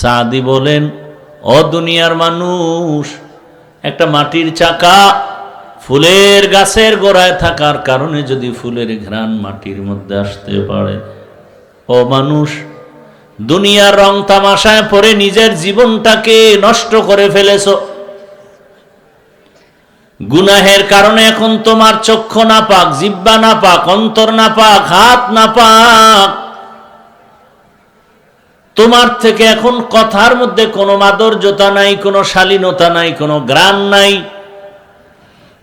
সাদি বলেন, ও দুনিয়ার মানুষ, একটা মাটির চাকা ফুলের গাছের গোড়ায় থাকার কারণে যদি ফুলের ঘ্রাণ মাটির মধ্যে আসতে পারে। ও মানুষ, দুনিয়ার রং তামাশায় পরে নিজের জীবনটাকে নষ্ট করে ফেলেছো। গুনাহের কারণে এখন তোমার চক্ষু না পাক জিব্বা না পাক অন্তর না পাক হাত না পাক তোমার থেকে এখন কথার মধ্যে কোনো মাধুর্যতা নাই, কোনো শালীনতা নাই, কোনো গ্রাম নাই।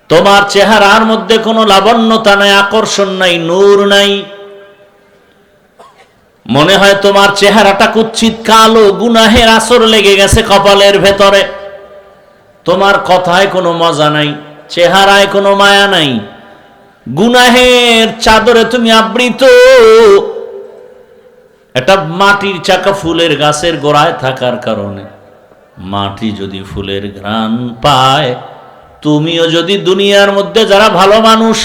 তোমার চেহারার মধ্যে কোনো লাবণ্যতা নাই, আকর্ষণ নাই, নূর নাই। মনে হয় তোমার চেহারাটা কুচ্ছিত কালো, গুনাহের আসর লেগে গেছে কপালের ভেতরে। তোমার কথায় কোনো মজা নাই, চেহারায় কোনো মায়া নাই। গুনাহের চাদরে তুমি আবৃত। একটা মাটির চাকা ফুলের গাছের গোড়ায় থাকার কারণে। মাটি যদি ফুলের ঘ্রাণ পায়, তুমিও যদি দুনিয়ার মধ্যে যারা ভালো মানুষ,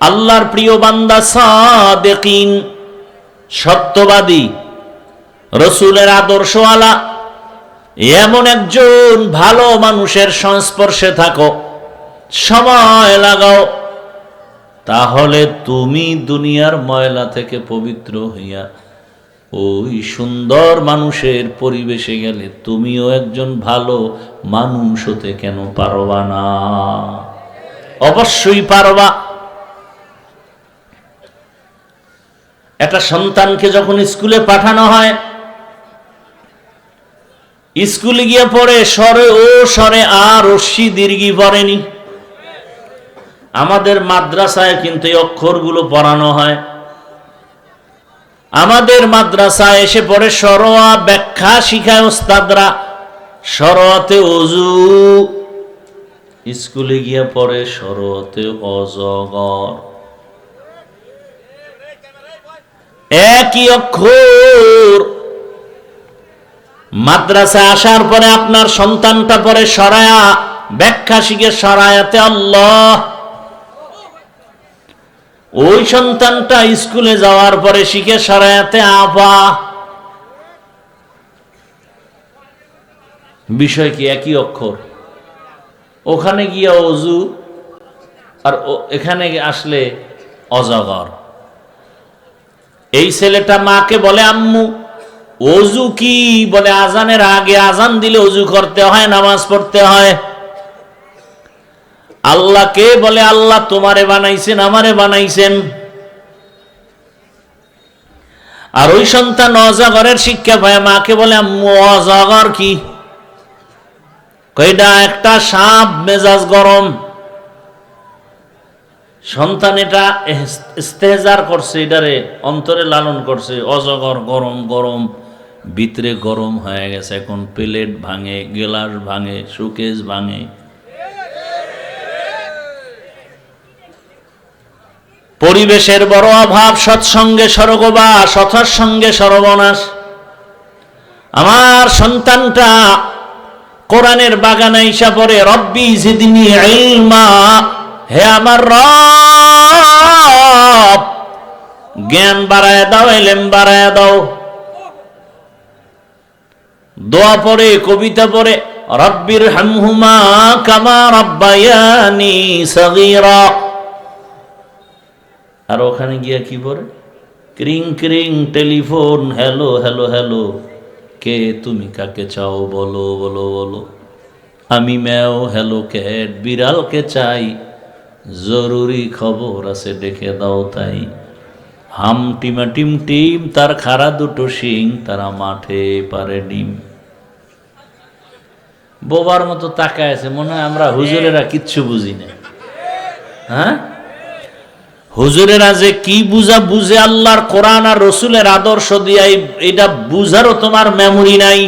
আল্লাহর প্রিয় বান্দা সাদেকিন, সত্যবাদী, রসুলের আদর্শওয়ালা, এমন একজন ভালো মানুষের সংস্পর্শে থাকো, সময় লাগাও, তাহলে তুমি দুনিয়ার ময়লা থেকে পবিত্র হইয়া ওই সুন্দর মানুষের পরিবেশে গেলে তুমিও একজন ভালো মানুষ হতে কেন পারবা না? অবশ্যই পারবা। একটা সন্তানকে যখন স্কুলে পাঠানো হয়, স্কুলে গিয়ে পড়ে, স্বরে ও স্বরে আর রশ্মি দীর্ঘি পড়েনি। আমাদের মাদ্রাসায় কিন্তু এই অক্ষরগুলো পড়ানো হয়। মাদ্রাসায় এসে পড়ে সরোয়া ব্যাখ্যা শিখায় ওস্তাদরা সরোয়াতে অজু স্কুলে গিয়ে পড়ে সরোয়াতে অজগর। একই অক্ষর। মাদ্রাসা আসার পরে আপনার সন্তানটা পরে সরায়া, ব্যাখ্যা শিখে সরায়াতে আল্লাহ। ওই সন্তানটা স্কুলে যাওয়ার পরে শিখে সরায়াতে আপা। বিষয় কি? একই অক্ষর। ওখানে গিয়া অজু আর এখানে আসলে অজগর। এই ছেলেটা মাকে বলে, আম্মু, অজু কি? বলে, আজানের আগে আজান দিলে অজু করতে হয়, নামাজ পড়তে হয়। আল্লাহকে বলে, আল্লাহ তোমারে বানাইছেন, আমারে বানাইছেন? আর ওই সন্তান অজাগরের শিক্ষা পায়, মাকে বলে, আম্মু, অজাগর কি? কইডা একটা সাপ, মেজাজ গরম। সন্তান এটা ইস্তেজার করছে, এটারে অন্তরে লালন করছে, অজগর, গরম গরম, ভিতরে গরম হয়ে গেছে। এখন প্লেট ভাঙে, গেলাস ভাঙে সুকেশ ভাঙে। পরিবেশের বড় অভাব, সৎসঙ্গে সরগবা সথর সঙ্গে সর্বনাশ। আমার সন্তানটা কোরআনের বাগানে ইসা পরে রব্বি জিদিনি ইলমা। হে আমার রব, জ্ঞান বাড়ায় দাও এলেম বাড়ায় দাও। দোয়া পড়ে, কবিতা পড়ে রব্বির হামহুমা কামা রব্বায়ানি সগীরা। আর ওখানে গিয়া কি পড়ে? ক্রিং ক্রিং, টেলিফোন, হ্যালো হ্যালো হ্যালো। কে তুমি কাকে চাও? বলো বলো বলো। আমি ম্যাও, হ্যালো, ক্যাট, বিড়ালকে চাই। জরুরি খবর আছে ডেকে দাও তাই। হাম, টিমা, টিম টিম, তার খাড়া দুটো শিং, তারা মাঠে পারে ডিম। বোবার মতো তাকায় আছে, মনে হয় আমরা হুজুরেরা কিচ্ছু বুঝি না হ্যাঁ? হুজুরেরা যে কি বুঝা বুঝে আল্লাহর কোরআন আর রসুলের আদর্শ দিয়া এটা বুঝারও তোমার মেমোরি নাই।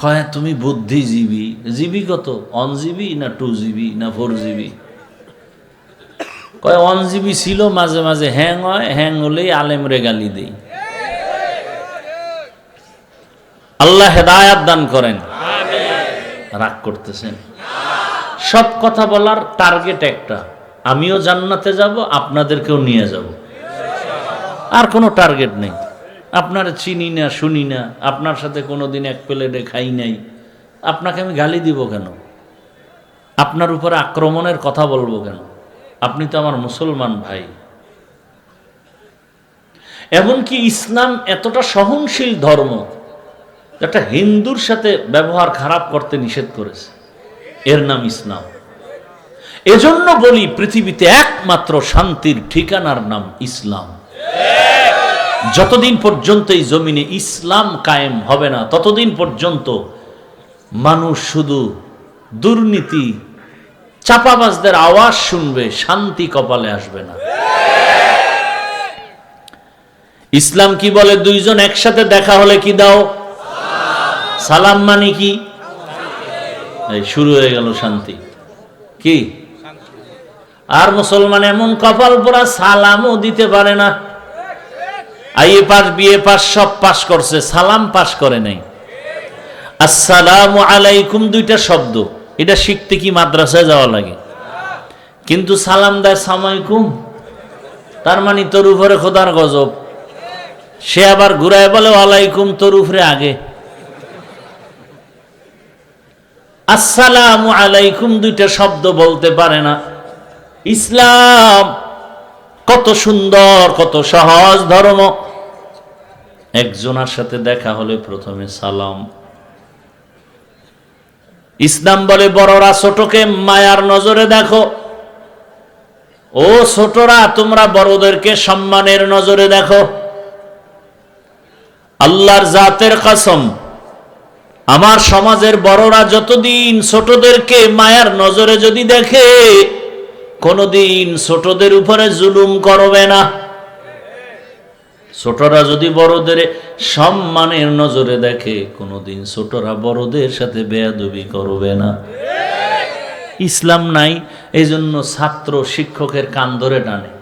কয়, তুমি বুদ্ধিজীবী। জিবি কত? অন জিবি না টু জিবি না ফোর জিবি কয় অন জিবি ছিল মাঝে মাঝে হ্যাং হয়, হ্যাং হলেই আলেমরে গালি দেই। আল্লাহ হেদায়াত দান করেন। রাগ করতেছেন। সব কথা বলার টার্গেট একটা। আমিও জান্নাতে যাব, আপনাদেরকেও নিয়ে যাব। আর কোনো টার্গেট নেই। আপনার চিনি না, শুনি না, আপনার সাথে কোনোদিন এক প্লেটে খাই নাই। আপনাকে আমি গালি দিব কেন? আপনার উপরে আক্রমণের কথা বলব কেন? আপনি তো আমার মুসলমান ভাই। এমনকি ইসলাম এতটা সহনশীল ধর্ম একটা হিন্দুর সাথে ব্যবহার খারাপ করতে নিষেধ করেছে। এর নাম ইসলাম। এজন্য বলি পৃথিবীতে একমাত্র শান্তির ঠিকানার নাম ইসলাম। যতদিন পর্যন্ত এই জমিনে ইসলাম কায়েম হবে না, ততদিন পর্যন্ত মানুষ শুধু দুর্নীতি, চাপাবাজদের আওয়াজ শুনবে, শান্তি কপালে আসবে না। ইসলাম কি বলে? দুইজন একসাথে দেখা হলে কি দাও? সালাম মানে কি? শুরু হয়ে গেল শান্তি। কি? আর মুসলমান এমন কপাল পোড়া সালামও দিতে পারে না। আইএ পাস বিএ পাস সব পাস করছে, সালাম পাস করে নাই। আসসালামু আলাইকুম দুইটা শব্দ, এটা শিখতে কি মাদ্রাসায় যাওয়া লাগে? কিন্তু সালাম দেয় সামাইকুম তার মানে তোর উপরে খোদার গজব। সে আবার ঘুরায় বলে আলাইকুম তোর উপরে আগে। আসসালামু আলাইকুম দুইটা শব্দ বলতে পারে না। ইসলাম কত সুন্দর, কত সহজ ধর্ম। একজনের সাথে দেখা হলে প্রথমে সালাম। ইসলাম বলে, বড়রা ছোটকে মায়ার নজরে দেখো। ও ছোটরা, তোমরা বড়দেরকে সম্মানের নজরে দেখো। আল্লাহর জাতের কসম আমার সমাজের বড়রা যতদিন ছোটদেরকে মায়ার নজরে যদি দেখে, কোনোদিন ছোটদের উপরে জুলুম করবে না। ছোটরা যদি বড়দের সম্মানের নজরে দেখে, কোনোদিন ছোটরা বড়দের সাথে বেয়াদবি করবে না। ইসলাম নাই এই জন্য ছাত্র শিক্ষকের কান ধরে টানে।